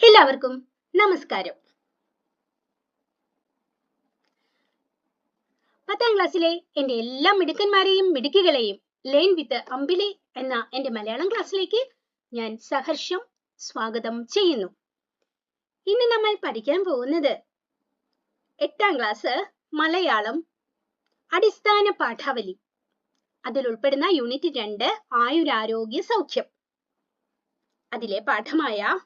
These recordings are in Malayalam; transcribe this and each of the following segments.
എല്ലാവർക്കും നമസ്കാരം. പത്താം ക്ലാസ്സിലെ എന്റെ എല്ലാ മിടുക്കന്മാരെയും മിടുക്കികളെയും ലൈൻ വിത്ത് അമ്പിളി എന്ന എന്റെ മലയാളം ക്ലാസ്സിലേക്ക് ഞാൻ സഹർഷം സ്വാഗതം ചെയ്യുന്നു. ഇന്ന് നമ്മൾ പഠിക്കാൻ പോകുന്നത് എട്ടാം ക്ലാസ് മലയാളം അടിസ്ഥാന പാഠാവലി. അതിൽ ഉൾപ്പെടുന്ന യൂണിറ്റ് രണ്ട് ആയുരാരോഗ്യ സൗഖ്യം. അതിലെ പാഠമായ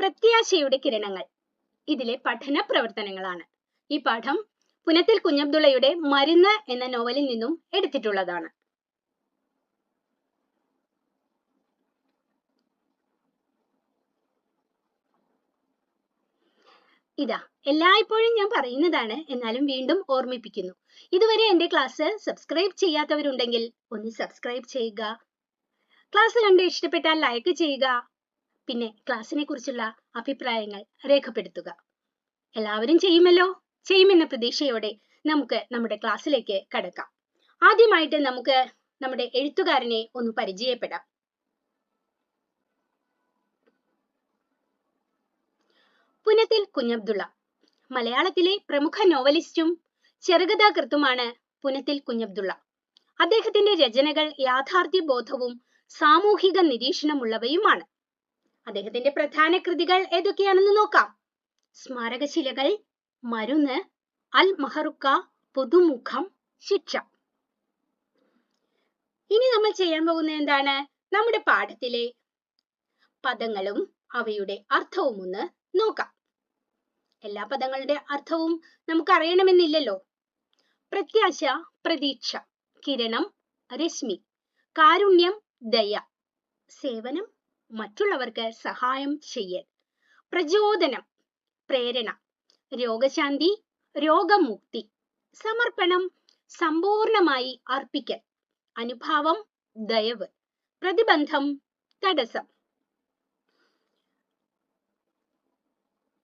പ്രത്യാശയുടെ കിരണങ്ങൾ. ഇതിലെ പഠന പ്രവർത്തനങ്ങളാണ്. ഈ പാഠം പുനത്തിൽ കുഞ്ഞബ്ദുള്ളയുടെ മരുന്ന് എന്ന നോവലിൽ നിന്നും എടുത്തിട്ടുള്ളതാണ്. ഇതാ എല്ലായ്പ്പോഴും ഞാൻ പറയുന്നതാണ് എന്നാലും വീണ്ടും ഓർമ്മിപ്പിക്കുന്നു. ഇതുവരെ എന്റെ ക്ലാസ് സബ്സ്ക്രൈബ് ചെയ്യാത്തവരുണ്ടെങ്കിൽ ഒന്ന് സബ്സ്ക്രൈബ് ചെയ്യുക. ക്ലാസ് കണ്ട് ഇഷ്ടപ്പെട്ടാൽ ലൈക്ക് ചെയ്യുക. പിന്നെ ക്ലാസ്സിനെ കുറിച്ചുള്ള അഭിപ്രായങ്ങൾ രേഖപ്പെടുത്തുക. എല്ലാവരും ചെയ്യുമല്ലോ? ചെയ്യുമെന്ന പ്രതീക്ഷയോടെ നമുക്ക് നമ്മുടെ ക്ലാസ്സിലേക്ക് കടക്കാം. ആദ്യമായിട്ട് നമുക്ക് നമ്മുടെ എഴുത്തുകാരനെ ഒന്ന് പരിചയപ്പെടാം. പുനത്തിൽ കുഞ്ഞബ്ദുള്ള മലയാളത്തിലെ പ്രമുഖ നോവലിസ്റ്റും ചെറുകഥാകൃത്തുമാണ് പുനത്തിൽ കുഞ്ഞബ്ദുള്ള. അദ്ദേഹത്തിന്റെ രചനകൾ യാഥാർത്ഥ്യ ബോധവും സാമൂഹിക നിരീക്ഷണമുള്ളവയുമാണ്. അദ്ദേഹത്തിന്റെ പ്രധാന കൃതികൾ ഏതൊക്കെയാണെന്ന് നോക്കാം. സ്മാരകശിലകൾ മരുന്ന് അൽ മഹറുക്ക പുതുമുഖം ശിക്ഷ. ഇനി നമ്മൾ ചെയ്യാൻ പോകുന്ന എന്താണ്? നമ്മുടെ പാഠത്തിലെ പദങ്ങളും അവയുടെ അർത്ഥവും ഒന്ന് നോക്കാം. എല്ലാ പദങ്ങളുടെ അർത്ഥവും നമുക്ക് അറിയണമെന്നില്ലല്ലോ പ്രത്യാശ പ്രതീക്ഷ കിരണം രശ്മി കാരുണ്യം ദയ സേവനം മറ്റുള്ളവർക്ക് സഹായം ചെയ്യൽ. പ്രചോദനം പ്രേരണ രോഗശാന്തി രോഗമുക്തി സമർപ്പണം സമ്പൂർണമായി അർപ്പിക്കൽ അനുഭാവം ദയവ് പ്രതിബന്ധം തടസ്സം.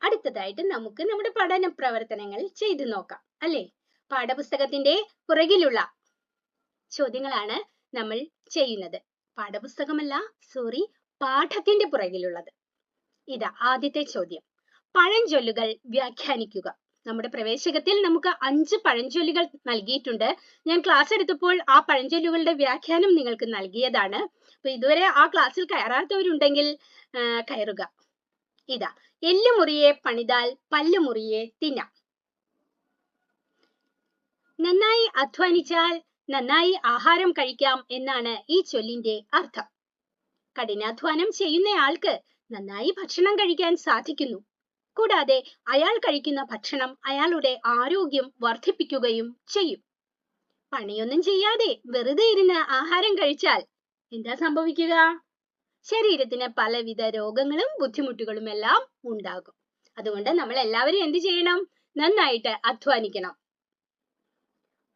അടുത്തതായിട്ട് നമുക്ക് നമ്മുടെ പഠന പ്രവർത്തനങ്ങൾ ചെയ്തു നോക്കാം അല്ലെ? പാഠപുസ്തകത്തിന്റെ പുറകിലുള്ള ചോദ്യങ്ങളാണ് നമ്മൾ ചെയ്യുന്നത്. പാഠപുസ്തകമല്ല സോറി പാഠത്തിന്റെ പുറകിലുള്ളത്. ഇതാ ആദ്യത്തെ ചോദ്യം. പഴഞ്ചൊല്ലുകൾ വ്യാഖ്യാനിക്കുക. നമ്മുടെ പ്രവേശകത്തിൽ നമുക്ക് അഞ്ച് പഴഞ്ചൊല്ലുകൾ നൽകിയിട്ടുണ്ട്. ഞാൻ ക്ലാസ് എടുത്തപ്പോൾ ആ പഴഞ്ചൊല്ലുകളുടെ വ്യാഖ്യാനം നിങ്ങൾക്ക് നൽകിയതാണ്. അപ്പൊ ഇതുവരെ ആ ക്ലാസ്സിൽ കയറാത്തവരുണ്ടെങ്കിൽ കയറുക. ഇതാ എല്ലുമുറിയെ പണിതാൽ പല്ലുമുറിയെ തിന്നാം. നന്നായി അധ്വാനിച്ചാൽ നന്നായി ആഹാരം കഴിക്കാം എന്നാണ് ഈ ചൊല്ലിന്റെ അർത്ഥം. കഠിനാധ്വാനം ചെയ്യുന്നയാൾക്ക് നന്നായി ഭക്ഷണം കഴിക്കാൻ സാധിക്കുന്നു. കൂടാതെ അയാൾ കഴിക്കുന്ന ഭക്ഷണം അയാളുടെ ആരോഗ്യം വർദ്ധിപ്പിക്കുകയും ചെയ്യും. പണിയൊന്നും ചെയ്യാതെ വെറുതെ ഇരുന്ന് ആഹാരം കഴിച്ചാൽ എന്താ സംഭവിക്കുക? ശരീരത്തിന് പലവിധ രോഗങ്ങളും ബുദ്ധിമുട്ടുകളും എല്ലാം ഉണ്ടാകും. അതുകൊണ്ട് നമ്മൾ എല്ലാവരും എന്ത് ചെയ്യണം? നന്നായിട്ട് അധ്വാനിക്കണം.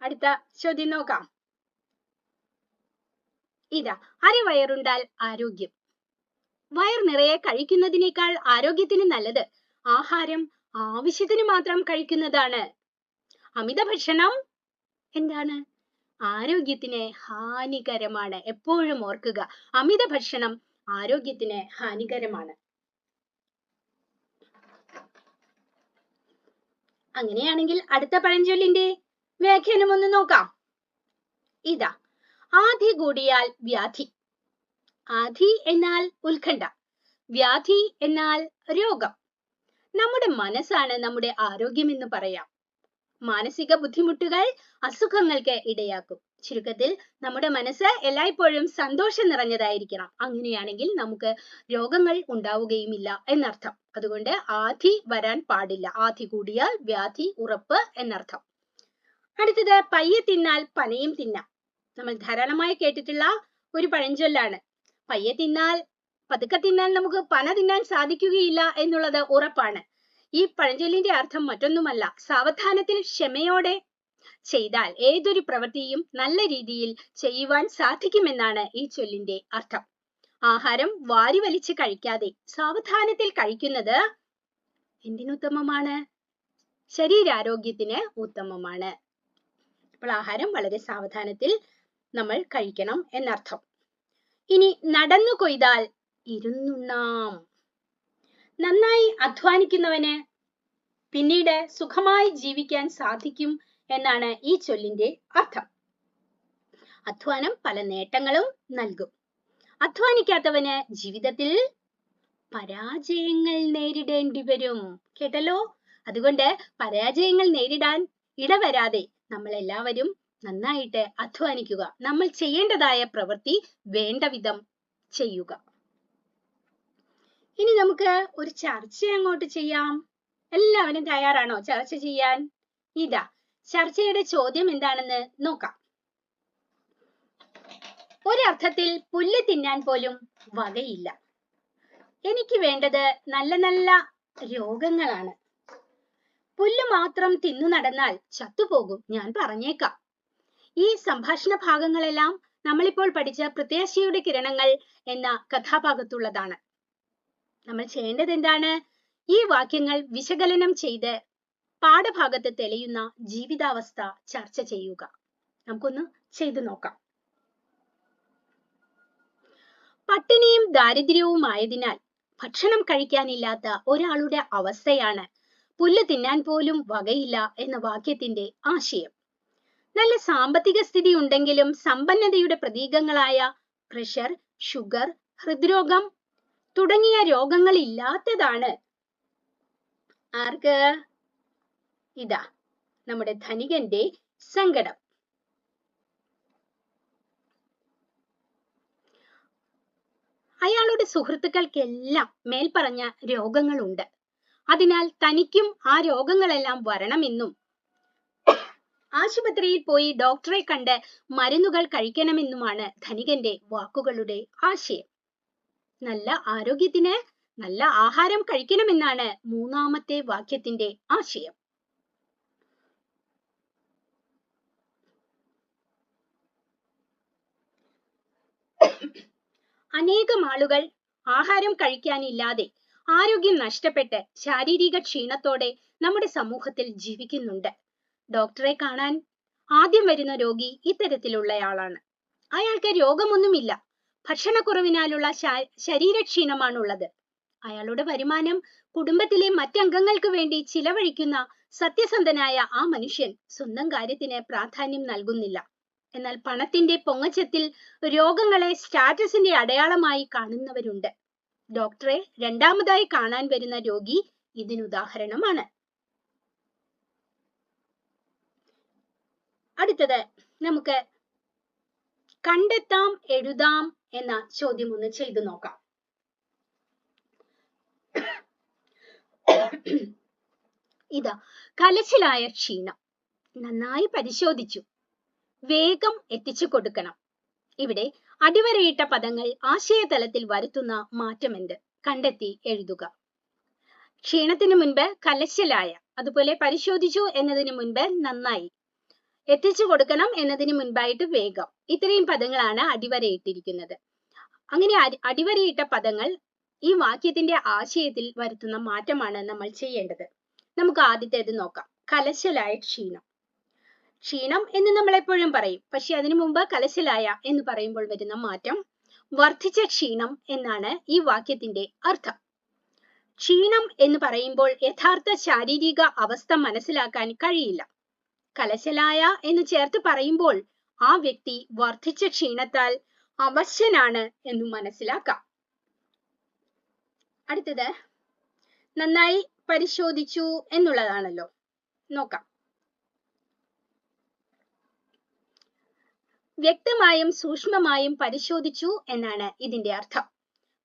അടുത്ത ചോദ്യം നോക്കാം. ഇതാ അരവയറുണ്ടാൽ ആരോഗ്യം. വയർ നിറയെ കഴിക്കുന്നതിനേക്കാൾ ആരോഗ്യത്തിന് നല്ലത് ആഹാരം ആവശ്യത്തിന് മാത്രം കഴിക്കുന്നതാണ്. അമിത ഭക്ഷണം എന്താണ്? ആരോഗ്യത്തിന് ഹാനികരമാണ്. എപ്പോഴും ഓർക്കുക അമിത ഭക്ഷണം ആരോഗ്യത്തിന് ഹാനികരമാണ്. അങ്ങനെയാണെങ്കിൽ അടുത്ത പഴഞ്ചൊല്ലിന്റെ വ്യാഖ്യാനം ഒന്ന് നോക്കാം. ഇതാ ആധി കൂടിയാൽ വ്യാധി. ആധി എന്നാൽ ഉത്കണ്ഠ വ്യാധി എന്നാൽ രോഗം. നമ്മുടെ മനസ്സാണ് നമ്മുടെ ആരോഗ്യം എന്ന് പറയാം. മാനസിക ബുദ്ധിമുട്ടുകൾ അസുഖങ്ങൾക്ക് ഇടയാക്കും. ചുരുക്കത്തിൽ നമ്മുടെ മനസ്സ് എല്ലായ്പ്പോഴും സന്തോഷം നിറഞ്ഞതായിരിക്കണം. അങ്ങനെയാണെങ്കിൽ നമുക്ക് രോഗങ്ങൾ ഉണ്ടാവുകയുമില്ല എന്നർത്ഥം. അതുകൊണ്ട് ആധി വരാൻ പാടില്ല. ആധി കൂടിയാൽ വ്യാധി ഉറപ്പ് എന്നർത്ഥം. അടുത്തത് പയ്യെ തിന്നാൽ പനയും തിന്നാം. നമ്മൾ ധാരാളമായി കേട്ടിട്ടുള്ള ഒരു പഴഞ്ചൊല്ലാണ്. പയ്യെ തിന്നാൽ പതുക്കെ തിന്നാൽ നമുക്ക് പന തിന്നാൻ സാധിക്കുകയില്ല എന്നുള്ളത് ഉറപ്പാണ്. ഈ പഴഞ്ചൊല്ലിന്റെ അർത്ഥം മറ്റൊന്നുമല്ല. സാവധാനത്തിൽ ക്ഷമയോടെ ചെയ്താൽ ഏതൊരു പ്രവൃത്തിയും നല്ല രീതിയിൽ ചെയ്യുവാൻ സാധിക്കുമെന്നാണ് ഈ ചൊല്ലിന്റെ അർത്ഥം. ആഹാരം വാരി വലിച്ച് കഴിക്കാതെ സാവധാനത്തിൽ കഴിക്കുന്നത് എന്തിനുത്തമമാണ്? ശരീരാരോഗ്യത്തിന് ഉത്തമമാണ്. അപ്പോൾ ആഹാരം വളരെ സാവധാനത്തിൽ നമ്മൾ കഴിക്കണം എന്നർത്ഥം. ഇനി നടന്നു കൊയ്താൽ ഇരുന്നുണ്ണാം. നന്നായി അധ്വാനിക്കുന്നവന് പിന്നീട് സുഖമായി ജീവിക്കാൻ സാധിക്കും എന്നാണ് ഈ ചൊല്ലിന്റെ അർത്ഥം. അധ്വാനം പല നേട്ടങ്ങളും നൽകും. അധ്വാനിക്കാത്തവന് ജീവിതത്തിൽ പരാജയങ്ങൾ നേരിടേണ്ടി വരും. കേട്ടല്ലോ? അതുകൊണ്ട് പരാജയങ്ങൾ നേരിടാൻ ഇടവരാതെ നമ്മൾ എല്ലാവരും നന്നായിട്ട് അധ്വാനിക്കുക. നമ്മൾ ചെയ്യേണ്ടതായ പ്രവൃത്തി വേണ്ട വിധം ചെയ്യുക. ഇനി നമുക്ക് ഒരു ചർച്ച അങ്ങോട്ട് ചെയ്യാം. എല്ലാവരും തയ്യാറാണോ? ചർച്ച ചെയ്യാൻ? ഇതാ ചർച്ചയുടെ ചോദ്യം എന്താണെന്ന് നോക്കാം. ഒരർത്ഥത്തിൽ പുല്ല് തിന്നാൻ പോലും വകയില്ല. എനിക്ക് വേണ്ടത് നല്ല നല്ല രോഗങ്ങളാണ്. പുല്ല് മാത്രം തിന്നു നടന്നാൽ ചത്തുപോകും ഞാൻ പറഞ്ഞേക്കാം. ഈ സംഭാഷണ ഭാഗങ്ങളെല്ലാം നമ്മളിപ്പോൾ പഠിച്ച പ്രത്യാശയുടെ കിരണങ്ങൾ എന്ന കഥാഭാഗത്തുള്ളതാണ്. നമ്മൾ ചെയ്യേണ്ടത് എന്താണ്? ഈ വാക്യങ്ങൾ വിശകലനം ചെയ്ത് പാഠഭാഗത്ത് തെളിയുന്ന ജീവിതാവസ്ഥ ചർച്ച ചെയ്യുക. നമുക്കൊന്ന് ചെയ്തു നോക്കാം. പട്ടിണിയും ദാരിദ്ര്യവും ആയതിനാൽ ഭക്ഷണം കഴിക്കാനില്ലാത്ത ഒരാളുടെ അവസ്ഥയാണ് പുല്ല് തിന്നാൻ പോലും വകയില്ല എന്ന വാക്യത്തിന്റെ ആശയം. നല്ല സാമ്പത്തിക സ്ഥിതി ഉണ്ടെങ്കിലും സമ്പന്നതയുടെ പ്രതീകങ്ങളായ പ്രഷർ ഷുഗർ ഹൃദ്രോഗം തുടങ്ങിയ രോഗങ്ങൾ ഇല്ലാത്തതാണ്. ആർക്ക്? ഇതാ നമ്മുടെ ധനികന്റെ സങ്കടം. അയാളുടെ സുഹൃത്തുക്കൾക്കെല്ലാം മേൽപ്പറഞ്ഞ രോഗങ്ങളുണ്ട്. അതിനാൽ തനിക്കും ആ രോഗങ്ങളെല്ലാം വരണമെന്നും ആശുപത്രിയിൽ പോയി ഡോക്ടറെ കണ്ട് മരുന്നുകൾ കഴിക്കണമെന്നുമാണ് ധനികന്റെ വാക്കുകളുടെ ആശയം. നല്ല ആരോഗ്യത്തിന് നല്ല ആഹാരം കഴിക്കണമെന്നാണ് മൂന്നാമത്തെ വാക്യത്തിന്റെ ആശയം. അനേകം ആളുകൾ ആഹാരം കഴിക്കാനില്ലാതെ ആരോഗ്യം നഷ്ടപ്പെട്ട് ശാരീരിക ക്ഷീണത്തോടെ നമ്മുടെ സമൂഹത്തിൽ ജീവിക്കുന്നുണ്ട്. ഡോക്ടറെ കാണാൻ ആദ്യം വരുന്ന രോഗി ഇത്തരത്തിലുള്ളയാളാണ്. അയാൾക്ക് രോഗമൊന്നുമില്ല. ഭക്ഷണക്കുറവിനാലുള്ള ശരീരക്ഷീണമാണുള്ളത്. അയാളുടെ വരുമാനം കുടുംബത്തിലെ മറ്റംഗങ്ങൾക്ക് വേണ്ടി ചിലവഴിക്കുന്ന സത്യസന്ധനായ ആ മനുഷ്യൻ സ്വന്തം കാര്യത്തിന് പ്രാധാന്യം നൽകുന്നില്ല. എന്നാൽ പണത്തിന്റെ പൊങ്ങച്ചത്തിൽ രോഗങ്ങളെ സ്റ്റാറ്റസിന്റെ അടയാളമായി കാണുന്നവരുണ്ട്. ഡോക്ടറെ രണ്ടാമതായി കാണാൻ വരുന്ന രോഗി ഇതിനുദാഹരണമാണ്. അടുത്തത് നമുക്ക് കണ്ടെത്താം എഴുതാം എന്ന ചോദ്യം ഒന്ന് ചെയ്തു നോക്കാം. ഇതാ കലച്ചിലായ ക്ഷീണം. നന്നായി പരിശോധിച്ചു. വേഗം എത്തിച്ചു കൊടുക്കണം. ഇവിടെ അടിവരയിട്ട പദങ്ങൾ ആശയതലത്തിൽ വരുത്തുന്ന മാറ്റമെന്ത്? കണ്ടെത്തി എഴുതുക. ക്ഷീണത്തിന് മുൻപ് കലശലായ അതുപോലെ പരിശോധിച്ചു എന്നതിന് മുൻപ് നന്നായി. എത്തിച്ചു കൊടുക്കണം എന്നതിന് മുൻപായിട്ട് വേഗം. ഇത്രയും പദങ്ങളാണ് അടിവരയിട്ടിരിക്കുന്നത്. അങ്ങനെ അടി- അടിവരയിട്ട പദങ്ങൾ ഈ വാക്യത്തിന്റെ ആശയത്തിൽ വരുത്തുന്ന മാറ്റമാണ് നമ്മൾ ചെയ്യേണ്ടത്. നമുക്ക് ആദ്യത്തേത് നോക്കാം. കലശലായ ക്ഷീണം. ക്ഷീണം എന്ന് നമ്മൾ എപ്പോഴും പറയും. പക്ഷെ അതിനു മുമ്പ് കലശലായ എന്ന് പറയുമ്പോൾ വരുന്ന മാറ്റം വർദ്ധിച്ച ക്ഷീണം എന്നാണ് ഈ വാക്യത്തിന്റെ അർത്ഥം. ക്ഷീണം എന്ന് പറയുമ്പോൾ യഥാർത്ഥ ശാരീരിക അവസ്ഥ മനസ്സിലാക്കാൻ കഴിയില്ല. കലശലായ എന്ന് ചേർത്ത് പറയുമ്പോൾ ആ വ്യക്തി വർദ്ധിച്ച ക്ഷീണത്താൽ അവശനാണ് എന്ന് മനസ്സിലാക്കാം. അടുത്തത് നന്നായി പരിശോധിച്ചു എന്നുള്ളതാണല്ലോ. നോക്കാം. വ്യക്തമായും സൂക്ഷ്മമായും പരിശോധിച്ചു എന്നാണ് ഇതിന്റെ അർത്ഥം.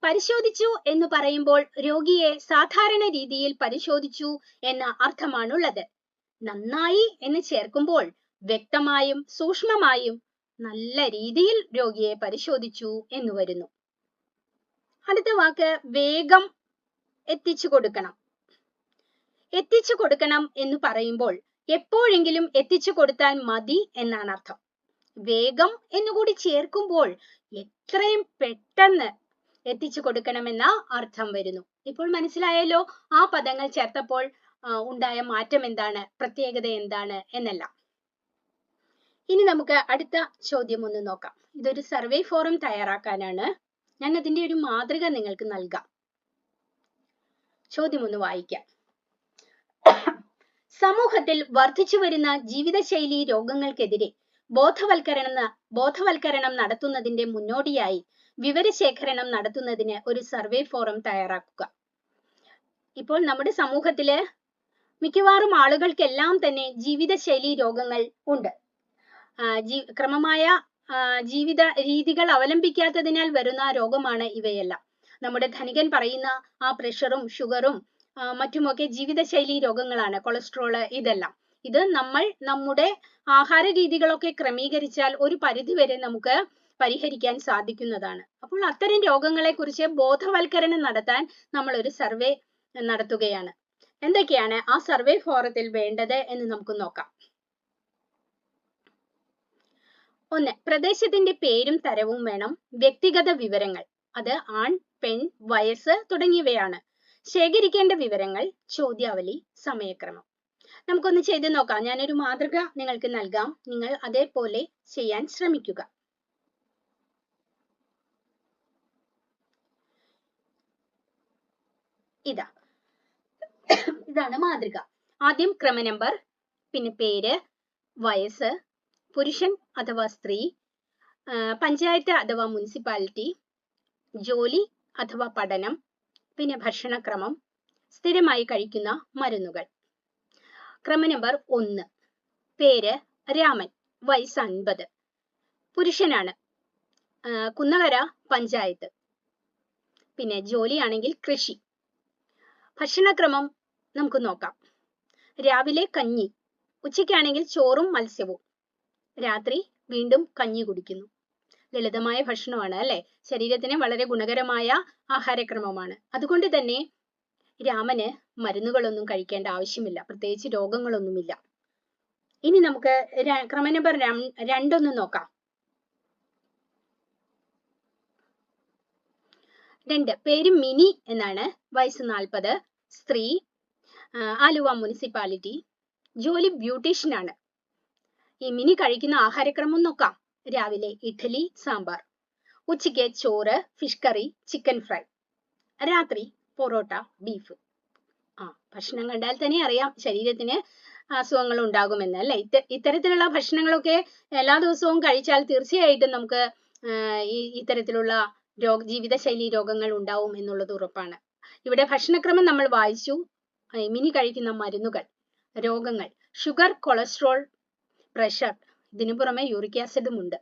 പരിശോധിച്ചു എന്ന് പറയുമ്പോൾ രോഗിയെ സാധാരണ രീതിയിൽ പരിശോധിച്ചു എന്ന അർത്ഥമാണുള്ളത്. നന്നായി എന്ന് ചേർക്കുമ്പോൾ വ്യക്തമായും സൂക്ഷ്മമായും നല്ല രീതിയിൽ രോഗിയെ പരിശോധിച്ചു എന്ന് വരുന്നു. അടുത്ത വാക്ക് വേഗം എത്തിച്ചു കൊടുക്കണം. എത്തിച്ചു കൊടുക്കണം എന്ന് പറയുമ്പോൾ എപ്പോഴെങ്കിലും എത്തിച്ചു കൊടുത്താൽ മതി എന്നാണ് അർത്ഥം. വേഗം എന്നുകൂടി ചേർക്കുമ്പോൾ എത്രയും പെട്ടെന്ന് എത്തിച്ചു കൊടുക്കണമെന്ന അർത്ഥം വരുന്നു. ഇപ്പോൾ മനസ്സിലായല്ലോ ആ പദങ്ങൾ ചേർത്തപ്പോൾ ഉണ്ടായ മാറ്റം എന്താണ്? പ്രത്യേകത എന്താണ്? എന്നെല്ലാം. ഇനി നമുക്ക് അടുത്ത ചോദ്യം ഒന്ന് നോക്കാം. ഇതൊരു സർവേ ഫോറം തയ്യാറാക്കാനാണ്. ഞാൻ അതിന്റെ ഒരു മാതൃക നിങ്ങൾക്ക് നൽകാം. ചോദ്യം ഒന്ന് വായിക്കാം. സമൂഹത്തിൽ വർദ്ധിച്ചു വരുന്ന ജീവിതശൈലി രോഗങ്ങൾക്കെതിരെ ബോധവൽക്കരണം ബോധവൽക്കരണം നടത്തുന്നതിന്റെ മുന്നോടിയായി വിവരശേഖരണം നടത്തുന്നതിന് ഒരു സർവേ ഫോറം തയ്യാറാക്കുക. ഇപ്പോൾ നമ്മുടെ സമൂഹത്തിൽ മിക്കവാറും ആളുകൾക്കെല്ലാം തന്നെ ജീവിതശൈലി രോഗങ്ങൾ ഉണ്ട്. ജീ- ക്രമമായ ജീവിത രീതികൾ അവലംബിക്കാത്തതിനാൽ വരുന്ന രോഗമാണ് ഇവയെല്ലാം. നമ്മുടെ ധനികൻ പറയുന്ന ആ പ്രഷറും ഷുഗറും മറ്റുമൊക്കെ ജീവിതശൈലി രോഗങ്ങളാണ് കൊളസ്ട്രോൾ ഇതെല്ലാം. ഇത് നമ്മൾ നമ്മുടെ ആഹാര രീതികളൊക്കെ ക്രമീകരിച്ചാൽ ഒരു പരിധി വരെ നമുക്ക് പരിഹരിക്കാൻ സാധിക്കുന്നതാണ്. അപ്പോൾ അത്തരം രോഗങ്ങളെ കുറിച്ച് ബോധവൽക്കരണം നടത്താൻ നമ്മൾ ഒരു സർവേ നടത്തുകയാണ്. എന്തൊക്കെയാണ് ആ സർവേ ഫോറത്തിൽ വേണ്ടത് എന്ന് നമുക്ക് നോക്കാം. ഒന്ന് പ്രദേശത്തിന്റെ പേരും തരവും വേണം. വ്യക്തിഗത വിവരങ്ങൾ അത് ആൺ പെൺ വയസ്സ് തുടങ്ങിയവയാണ്. ശേഖരിക്കേണ്ട വിവരങ്ങൾ ചോദ്യാവലി സമയക്രമം. നമുക്കൊന്ന് ചെയ്ത് നോക്കാം. ഞാനൊരു മാതൃക നിങ്ങൾക്ക് നൽകാം. നിങ്ങൾ അതേപോലെ ചെയ്യാൻ ശ്രമിക്കുക. ഇതാ ഇതാണ് മാതൃക. ആദ്യം ക്രമ നമ്പർ പിന്നെ പേര് വയസ്സ് പുരുഷൻ അഥവാ സ്ത്രീ പഞ്ചായത്ത് അഥവാ മുനിസിപ്പാലിറ്റി ജോലി അഥവാ പഠനം പിന്നെ ഭക്ഷണക്രമം സ്ഥിരമായി കഴിക്കുന്ന മരുന്നുകൾ. ക്രമ നമ്പർ ഒന്ന്. പേര് രാമൻ. വയസ്സ് അൻപത്. പുരുഷനാണ്. കുന്നകര പഞ്ചായത്ത്. പിന്നെ ജോലിയാണെങ്കിൽ കൃഷി. ഭക്ഷണക്രമം നമുക്ക് നോക്കാം. രാവിലെ കഞ്ഞി. ഉച്ചയ്ക്കാണെങ്കിൽ ചോറും മത്സ്യവും. രാത്രി വീണ്ടും കഞ്ഞി കുടിക്കുന്നു. ലളിതമായ ഭക്ഷണമാണ് അല്ലെ? ശരീരത്തിന് വളരെ ഗുണകരമായ ആഹാരക്രമമാണ്. അതുകൊണ്ട് തന്നെ രാമന് മരുന്നുകളൊന്നും കഴിക്കേണ്ട ആവശ്യമില്ല. പ്രത്യേകിച്ച് രോഗങ്ങളൊന്നുമില്ല. ഇനി നമുക്ക് ക്രമ നമ്പർ രണ്ടൊന്ന് നോക്കാം. രണ്ട്. പേര് മിനി എന്നാണ്. വയസ്സ് നാൽപ്പത്. സ്ത്രീ ആലുവ മുനിസിപ്പാലിറ്റി ജോലി ബ്യൂട്ടീഷ്യൻ ആണ് ഈ മിനി കഴിക്കുന്ന ആഹാരക്രമം നോക്കാം. രാവിലെ ഇഡ്ഡലി സാമ്പാർ. ഉച്ചയ്ക്ക് ചോറ് ഫിഷ് കറി ചിക്കൻ ഫ്രൈ രാത്രി പൊറോട്ട ബീഫ് ആ ഭക്ഷണം കണ്ടാൽ തന്നെ അറിയാം ശരീരത്തിന് അസുഖങ്ങൾ ഉണ്ടാകുമെന്ന് അല്ലെ? ഇത്ത ഇത്തരത്തിലുള്ള ഭക്ഷണങ്ങളൊക്കെ എല്ലാ ദിവസവും കഴിച്ചാൽ തീർച്ചയായിട്ടും നമുക്ക് ഈ ഇത്തരത്തിലുള്ള രോഗ ജീവിതശൈലി രോഗങ്ങൾ ഉണ്ടാവും എന്നുള്ളത് ഉറപ്പാണ്. ഇവിടെ ഭക്ഷണക്രമം നമ്മൾ വായിച്ചു. മിനി കഴിക്കുന്ന മരുന്നുകൾ രോഗങ്ങൾ ഷുഗർ കൊളസ്ട്രോൾ പ്രഷർ ഇതിനു പുറമെ യൂറിക് ആസിഡും ഉണ്ട്.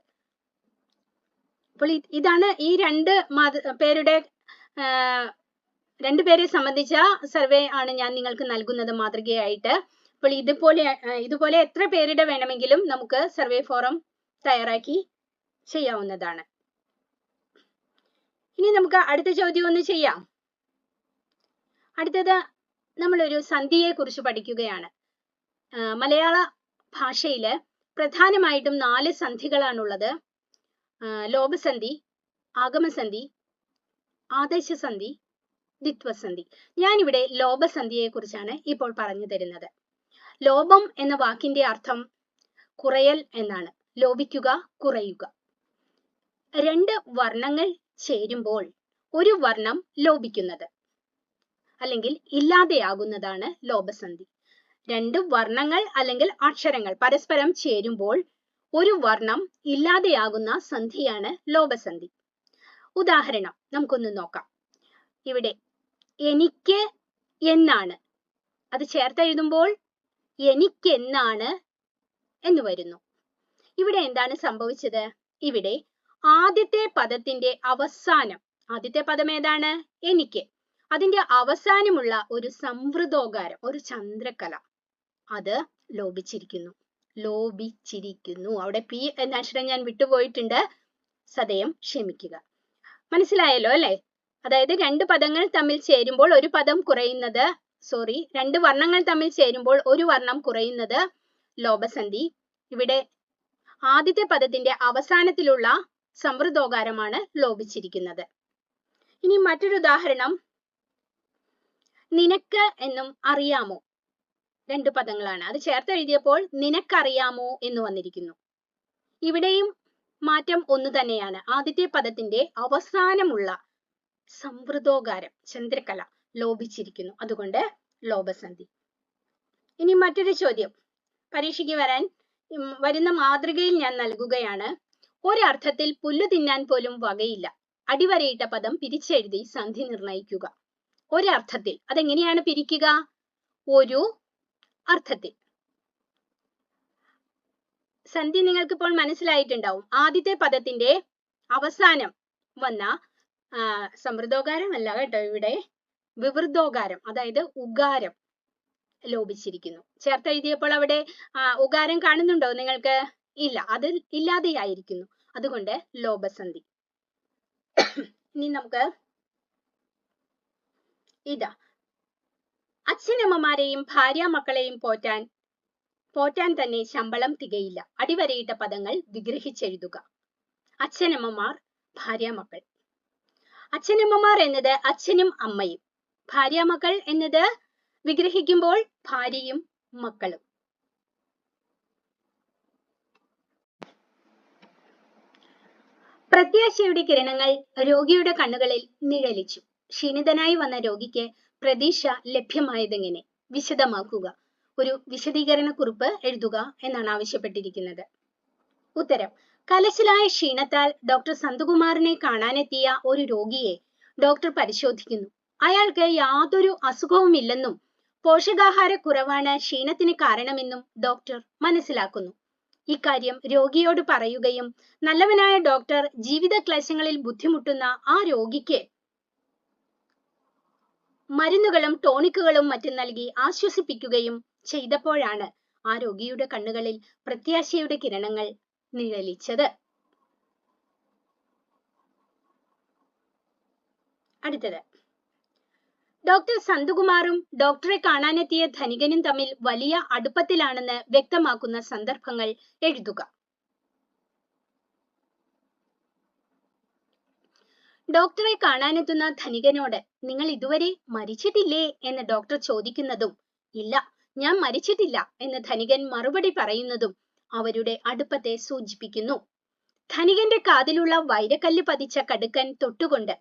അപ്പോൾ ഇതാണ് ഈ രണ്ട് പേരുടെ രണ്ടുപേരെ രണ്ട് പേരെ സംബന്ധിച്ച സർവേ ആണ് ഞാൻ നിങ്ങൾക്ക് നൽകുന്നത് മാതൃകയായിട്ട്. അപ്പോൾ ഇതുപോലെ ഇതുപോലെ എത്ര പേരുടെ വേണമെങ്കിലും നമുക്ക് സർവേ ഫോറം തയ്യാറാക്കി ചെയ്യാവുന്നതാണ്. ഇനി നമുക്ക് അടുത്ത ചോദ്യം ഒന്ന് ചെയ്യാം. അടുത്തത് നമ്മളൊരു സന്ധിയെ കുറിച്ച് പഠിക്കുകയാണ് മലയാള ഭാഷയിൽ പ്രധാനമായിട്ടും നാല് സന്ധികളാണുള്ളത്. ലോപസന്ധി ആഗമസന്ധി ആദേശസന്ധി ദ്വിത്വസന്ധി. ഞാനിവിടെ ലോപസന്ധിയെ കുറിച്ചാണ് ഇപ്പോൾ പറഞ്ഞു തരുന്നത്. ലോപം എന്ന വാക്കിന്റെ അർത്ഥം കുറയൽ എന്നാണ്. ലോപിക്കുക കുറയുക. രണ്ട് വർണങ്ങൾ ചേരുമ്പോൾ ഒരു വർണം ലോപിക്കുന്നത്. അല്ലെങ്കിൽ ഇല്ലാതെയാകുന്നതാണ് ലോപസന്ധി. രണ്ട് വർണങ്ങൾ അല്ലെങ്കിൽ അക്ഷരങ്ങൾ പരസ്പരം ചേരുമ്പോൾ ഒരു വർണം ഇല്ലാതെയാകുന്ന സന്ധിയാണ് ലോപസന്ധി. ഉദാഹരണം നമുക്കൊന്ന് നോക്കാം. ഇവിടെ എനിക്ക് എന്നാണ്. അത് ചേർത്തെഴുതുമ്പോൾ എനിക്കെന്നാണ് എന്ന് വരുന്നു. ഇവിടെ എന്താണ് സംഭവിച്ചത്? ഇവിടെ ആദ്യത്തെ പദത്തിന്റെ അവസാനം ആദ്യത്തെ പദം ഏതാണ്? എനിക്ക്. അതിന്റെ അവസാനമുള്ള ഒരു സംവൃതോകാരം ഒരു ചന്ദ്രകല. അത് ലോപിച്ചിരിക്കുന്നു. ലോപിച്ചിരിക്കുന്നു. അവിടെ പി എന്ന അക്ഷരം ഞാൻ വിട്ടുപോയിട്ടുണ്ട്. സതയം ക്ഷമിക്കുക. മനസ്സിലായല്ലോ അല്ലെ? അതായത് രണ്ട് പദങ്ങൾ തമ്മിൽ ചേരുമ്പോൾ ഒരു പദം കുറയുന്നത് സോറി രണ്ട് വർണങ്ങൾ തമ്മിൽ ചേരുമ്പോൾ ഒരു വർണം കുറയുന്നത് ലോപസന്ധി. ഇവിടെ ആദ്യത്തെ പദത്തിന്റെ അവസാനത്തിലുള്ള സമൃദ്ധോകാരമാണ് ലോപിച്ചിരിക്കുന്നത്. ഇനി മറ്റൊരു ഉദാഹരണം. നിനക്ക് എന്നും അറിയാമോ? രണ്ട് പദങ്ങളാണ്. അത് ചേർത്ത് എഴുതിയപ്പോൾ നിനക്കറിയാമോ എന്ന് വന്നിരിക്കുന്നു. ഇവിടെയും മാറ്റം ഒന്ന് തന്നെയാണ്. ആദ്യത്തെ പദത്തിന്റെ അവസാനമുള്ള സംവൃതോകാരം ചന്ദ്രകല ലോപിച്ചിരിക്കുന്നു. അതുകൊണ്ട് ലോപസന്ധി. ഇനി മറ്റൊരു ചോദ്യം. പരീക്ഷയ്ക്ക് വരാൻ വരുന്ന മാതൃകയിൽ ഞാൻ നൽകുകയാണ് ഒരർത്ഥത്തിൽ പുല്ല് തിന്നാൻ പോലും വകയില്ല. അടിവരയിട്ട പദം പിരിച്ചെഴുതി സന്ധി നിർണയിക്കുക. ഒരർത്ഥത്തിൽ. അതെങ്ങനെയാണ് പിരിക്കുക? ഒരു അർത്ഥത്തിൽ. സന്ധി നിങ്ങൾക്ക് ഇപ്പോൾ മനസ്സിലായിട്ടുണ്ടാവും. ആദ്യത്തെ പദത്തിന്റെ അവസാനം വന്ന സമൃദ്ധോകാരം അല്ല കേട്ടോ ഇവിടെ. വിവൃദ്ധോകാരം അതായത് ഉകാരം ലോപിച്ചിരിക്കുന്നു. ചേർത്തെഴുതിയപ്പോൾ അവിടെ ഉകാരം കാണുന്നുണ്ടോ നിങ്ങൾക്ക്? ഇല്ല അത് ഇല്ലാതെയായിരിക്കുന്നു. അതുകൊണ്ട് ലോപസന്ധി. ഇനി നമുക്ക് ഇതാ. അച്ഛനമ്മമാരെയും ഭാര്യ മക്കളെയും പോറ്റാൻ പോറ്റാൻ തന്നെ ശമ്പളം തികയില്ല. അടിവരയിട്ട പദങ്ങൾ വിഗ്രഹിച്ചെഴുതുക. അച്ഛനമ്മമാർ ഭാര്യാമക്കൾ. അച്ഛനമ്മമാർ എന്നത് അച്ഛനും അമ്മയും. ഭാര്യാമക്കൾ എന്നത് വിഗ്രഹിക്കുമ്പോൾ ഭാര്യയും മക്കളും. പ്രത്യാശയുടെ കിരണങ്ങൾ രോഗിയുടെ കണ്ണുകളിൽ നിഴലിച്ചു. ക്ഷീണിതനായി വന്ന രോഗിക്ക് പ്രതീക്ഷ ലഭ്യമായതെങ്ങനെ? വിശദമാക്കുക. ഒരു വിശദീകരണ കുറിപ്പ് എഴുതുക എന്നാണ് ആവശ്യപ്പെട്ടിരിക്കുന്നത്. ഉത്തരം. കലശലായ ക്ഷീണത്താൽ ഡോക്ടർ സന്തകുമാറിനെ കാണാനെത്തിയ ഒരു രോഗിയെ ഡോക്ടർ പരിശോധിക്കുന്നു. അയാൾക്ക് യാതൊരു അസുഖവുമില്ലെന്നും പോഷകാഹാരക്കുറവാണ് ക്ഷീണത്തിന് കാരണമെന്നും ഡോക്ടർ മനസ്സിലാക്കുന്നു. ഇക്കാര്യം രോഗിയോട് പറയുകയും നല്ലവനായ ഡോക്ടർ ജീവിത ക്ലേശങ്ങളിൽ ബുദ്ധിമുട്ടുന്ന ആ രോഗിക്ക് മരുന്നുകളും ടോണിക്കുകളും മറ്റും നൽകി ആശ്വസിപ്പിക്കുകയും ചെയ്തപ്പോഴാണ് ആ രോഗിയുടെ കണ്ണുകളിൽ പ്രത്യാശയുടെ കിരണങ്ങൾ നിഴലിച്ചത്. അടുത്തത്. ഡോക്ടർ സന്തുകുമാറും ഡോക്ടറെ കാണാനെത്തിയ ധനികനും തമ്മിൽ വലിയ അടുപ്പത്തിലാണെന്ന് വ്യക്തമാക്കുന്ന സന്ദർഭങ്ങൾ എഴുതുക. ഡോക്ടറെ കാണാനെത്തുന്ന ധനികനോട് നിങ്ങൾ ഇതുവരെ മരിച്ചിട്ടില്ലേ? എന്ന് ഡോക്ടർ ചോദിക്കുന്നതും ഇല്ല ഞാൻ മരിച്ചിട്ടില്ല എന്ന് ധനികൻ മറുപടി പറയുന്നതും അവരുടെ അടുപ്പത്തെ സൂചിപ്പിക്കുന്നു. ധനികന്റെ കാതിലുള്ള വൈരക്കല്ല് പതിച്ച കടുക്കൻ തൊട്ടുകൊണ്ട്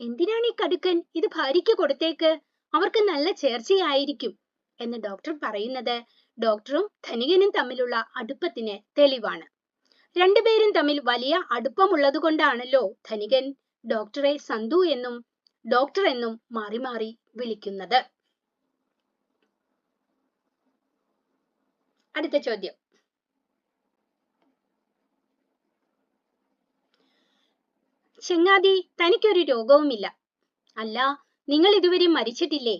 എന്തിനാണ് ഈ കടുക്കൻ? ഇത് ഭാര്യയ്ക്ക് കൊടുത്തേക്ക്. അവർക്ക് നല്ല ചേർച്ചയായിരിക്കും എന്ന് ഡോക്ടർ പറയുന്നത് ഡോക്ടറും ധനികനും തമ്മിലുള്ള അടുപ്പത്തിന് തെളിവാണ്. രണ്ടുപേരും തമ്മിൽ വലിയ അടുപ്പമുള്ളത് കൊണ്ടാണല്ലോ ധനികൻ ഡോക്ടറെ സന്തു എന്നും ഡോക്ടർ എന്നും മാറി മാറി വിളിക്കുന്നത്. അടുത്ത ചോദ്യം. ചെങ്ങാതി തനിക്കൊരു രോഗവുമില്ല. അല്ല നിങ്ങൾ ഇതുവരെ മരിച്ചിട്ടില്ലേ?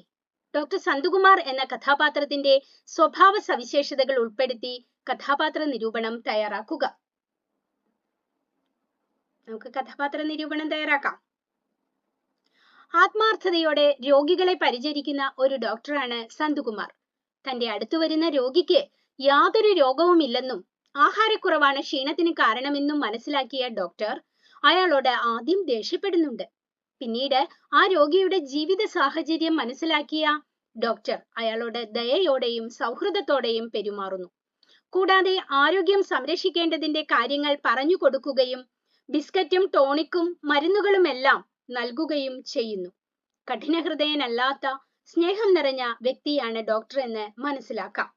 ഡോക്ടർ സന്തുകുമാർ എന്ന കഥാപാത്രത്തിന്റെ സ്വഭാവ സവിശേഷതകൾ ഉൾപ്പെടുത്തി കഥാപാത്ര നിരൂപണം തയ്യാറാക്കുക. നമുക്ക് കഥാപാത്ര നിരൂപണം തയ്യാറാക്കാം. ആത്മാർത്ഥതയോടെ രോഗികളെ പരിചരിക്കുന്ന ഒരു ഡോക്ടറാണ് സന്തുകുമാർ. തന്റെ അടുത്തു വരുന്ന രോഗിക്ക് യാതൊരു രോഗവുമില്ലെന്നും ആഹാരക്കുറവാണ് ക്ഷീണത്തിന് കാരണമെന്നും മനസ്സിലാക്കിയ ഡോക്ടർ അയാളോട് ആദ്യം ദേഷ്യപ്പെടുന്നുണ്ട്. പിന്നീട് ആ രോഗിയുടെ ജീവിത സാഹചര്യം മനസ്സിലാക്കിയ ഡോക്ടർ അയാളോട് ദയയോടെയും സൗഹൃദത്തോടെയും പെരുമാറുന്നു. കൂടാതെ ആരോഗ്യം സംരക്ഷിക്കേണ്ടതിന്റെ കാര്യങ്ങൾ പറഞ്ഞു കൊടുക്കുകയും ബിസ്ക്കറ്റും ടോണിക്കും മരുന്നുകളുമെല്ലാം നൽകുകയും ചെയ്യുന്നു. കഠിനഹൃദയനല്ലാത്ത സ്നേഹം നിറഞ്ഞ വ്യക്തിയാണ് ഡോക്ടർ എന്ന് മനസ്സിലാക്കാം.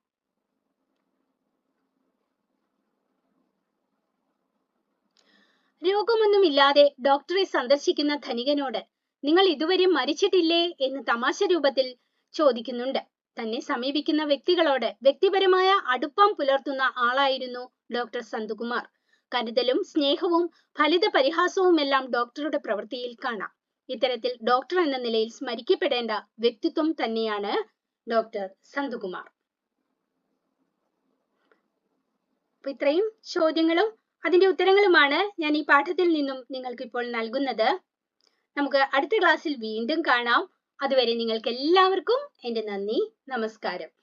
രോഗമൊന്നുമില്ലാതെ ഡോക്ടറെ സന്ദർശിക്കുന്ന ധനികനോട് നിങ്ങൾ ഇതുവരെ മരിച്ചിട്ടില്ലേ? എന്ന് തമാശ രൂപത്തിൽ ചോദിക്കുന്നുണ്ട്. തന്നെ സമീപിക്കുന്ന വ്യക്തികളോട് വ്യക്തിപരമായ അടുപ്പം പുലർത്തുന്ന ആളായിരുന്നു ഡോക്ടർ സന്തുകുമാർ. കരുതലും സ്നേഹവും ഫലിത പരിഹാസവുമെല്ലാം ഡോക്ടറുടെ പ്രവൃത്തിയിൽ കാണാം. ഇത്തരത്തിൽ ഡോക്ടർ എന്ന നിലയിൽ സ്മരിക്കപ്പെടേണ്ട വ്യക്തിത്വം തന്നെയാണ് ഡോക്ടർ സന്തുകുമാർ. ഇത്രയും ചോദ്യങ്ങളും അതിന്റെ ഉത്തരങ്ങളുമാണ് ഞാൻ ഈ പാഠത്തിൽ നിന്നും നിങ്ങൾക്ക് ഇപ്പോൾ നൽകുന്നത്. നമുക്ക് അടുത്ത ക്ലാസ്സിൽ വീണ്ടും കാണാം. അതുവരെ നിങ്ങൾക്ക് എല്ലാവർക്കും എന്റെ നന്ദി നമസ്കാരം.